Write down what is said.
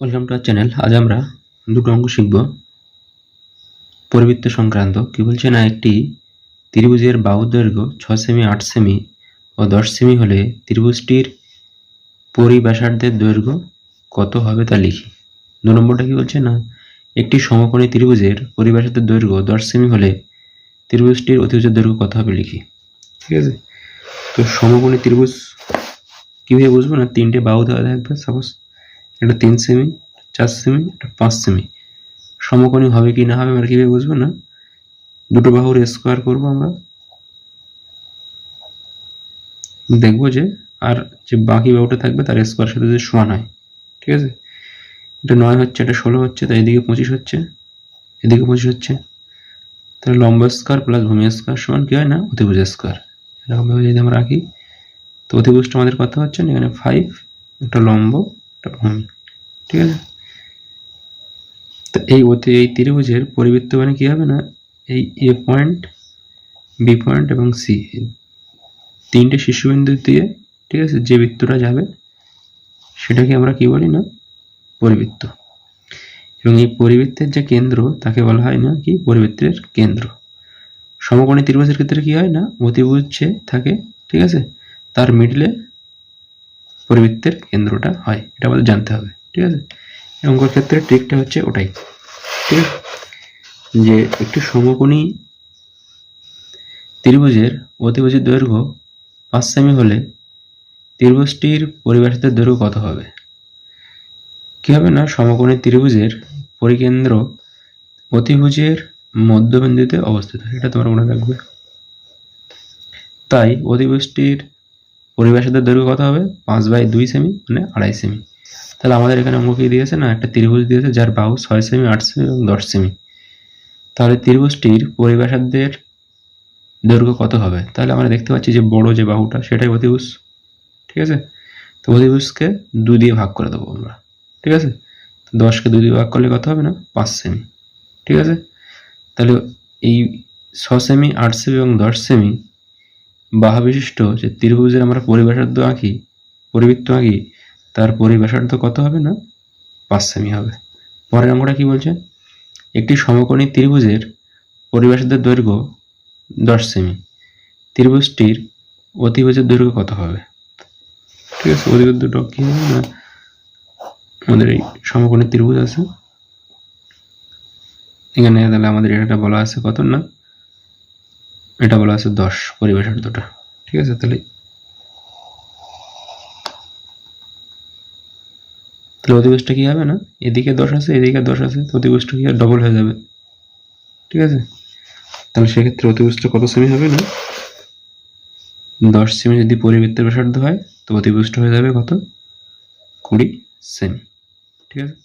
Welcome to R channel আজ আমরা দুটো অঙ্ক শিখব। পরিবৃত্ত সংক্রান্ত। কি বলছে না, একটি ত্রিভুজের বাহু দৈর্ঘ্য ছ সেমি আট সেমি ও দশ সেমি হলে ত্রিভুজটির পরিব্যাসার্ধের দৈর্ঘ্য কত হবে তা লিখি। দু নম্বরটা কি বলছে না, একটি সমকোণী ত্রিভুজের পরিব্যাসার্ধের দৈর্ঘ্য দশ সেমি হলে ত্রিভুজটির অতিভুজের দৈর্ঘ্য কত হবে লিখি। ঠিক আছে? তো সমকোণী ত্রিভুজ কীভাবে বুঝব না? তিনটে বাহু দেওয়া থাকবে সাপোজ এটা তিন সেমি চার সেমি এটা পাঁচ সেমি সমকোণী হবে কি না হবে আমরা কীভাবে বুঝব না? দুটো বাহুর স্কোয়ার করব আমরা। দেখব যে, আর যে বাকি বাহুটা থাকবে তার স্কোয়ার সাথে যদি সমান হয়, ঠিক আছে? এটা নয় হচ্ছে, এটা ষোলো হচ্ছে, তাই এদিকে পঁচিশ হচ্ছে, এদিকে পঁচিশ হচ্ছে। তাহলে লম্বা স্কোয়ার প্লাস ভূমি স্কোয়ার সমান কি হয় না? অতিভুজ স্কোয়ার এরকমভাবে যদি আমরা রাখি তো অতিভুজটা আমাদের কথা হচ্ছে না? এখানে ফাইভ একটা লম্ব, একটা ভূমি। ঠিক আছে? তো এই অতি এই ত্রিভুজের পরিবৃত্ত মানে কি হবে না? এই এ পয়েন্ট বি পয়েন্ট এবং সি তিনটে শীর্ষবিন্দু দিয়ে, ঠিক আছে, যে বৃত্তটা যাবে, সেটাকে আমরা কি বলি না? পরিবৃত্ত। এবং এই পরিবৃত্তের যে কেন্দ্র, তাকে বলা হয় না কি? পরিবৃত্তের কেন্দ্র। সমকোণী ত্রিভুজের ক্ষেত্রে কি হয় না? অতিভুজ থাকে, ঠিক আছে, তার মিডলে পরিবৃত্তের কেন্দ্রটা হয়। এটা আমাদের জানতে হবে। ঠিক আছে? অঙ্কর ক্ষেত্রে ট্রিকটা হচ্ছে ওটাই, ঠিক আছে? যে একটি সমকোণী ত্রিভুজের অতিভুজের দৈর্ঘ্য পাঁচ সেমি হলে ত্রিভুজটির পরিবেশিত দৈর্ঘ্য কত হবে? কি হবে না? সমকোণী ত্রিভুজের পরিকেন্দ্র অতিভুজের মধ্যবিন্দুতে অবস্থিত, এটা তোমার মনে রাখবে। তাই অতিভুজটির পরিবেশিত দৈর্ঘ্য কত হবে? পাঁচ বাই দুই সেমি মানে আড়াই সেমি। তাহলে আমাদের এখানে অঙ্ক দিয়েছে না? একটা ত্রিভুজ দিয়েছে, যার বাহু ছয় সেমি আট সেমি এবং দশ সেমি তাহলে ত্রিভুজটির পরিবেশার্ধের দৈর্ঘ্য কত হবে? তাহলে আমরা দেখতে পাচ্ছি যে বড় যে বাহুটা, সেটাই অতিভুজ ঠিক আছে? তো অতিভুজকে দু দিয়ে ভাগ করে দেবো আমরা, ঠিক আছে? দশকে দুই দিয়ে ভাগ করলে কত হবে না? পাঁচ সেমি ঠিক আছে? তাহলে এই ছ সেমি আট সেমি এবং দশ সেমি বাহা বিশিষ্ট যে ত্রিভুজের আমরা পরিবেশার্ধ আঁকি, পরিবৃত্ত আঁকি তার পরিবেশার্ধ কত হবে না? পাঁচ সেমি হবে। পরের অঙ্কটা কি বলছে? একটি সমকোণী ত্রিভুজের পরিবেশার্ধের দৈর্ঘ্য দশ সেমি। ত্রিভুজটির অতিভুজের দৈর্ঘ্য কত হবে? ঠিক আছে অতিভুজ দুটো কি হবে না? আমাদের এই সমকোণী ত্রিভুজ আছে। এখানে তাহলে আমাদের এটা বলা আছে কত না? এটা বলা আছে দশ পরিবেশার্ধটা ঠিক আছে, তাহলে তাহলে অধিবেশটা কী হবে না? এদিকে দশ আছে, এদিকে দশ আছে, তো অধিবেশটা কী ডবল হয়ে যাবে? ঠিক আছে? তাহলে সেক্ষেত্রে অতিভুজটা কত সেমি হবে না? দশ সেমি যদি পরিবৃত্তের ব্যাসার্ধ হয়, তো অতিভুজটা হয়ে যাবে কত? কুড়ি সেমি। ঠিক আছে?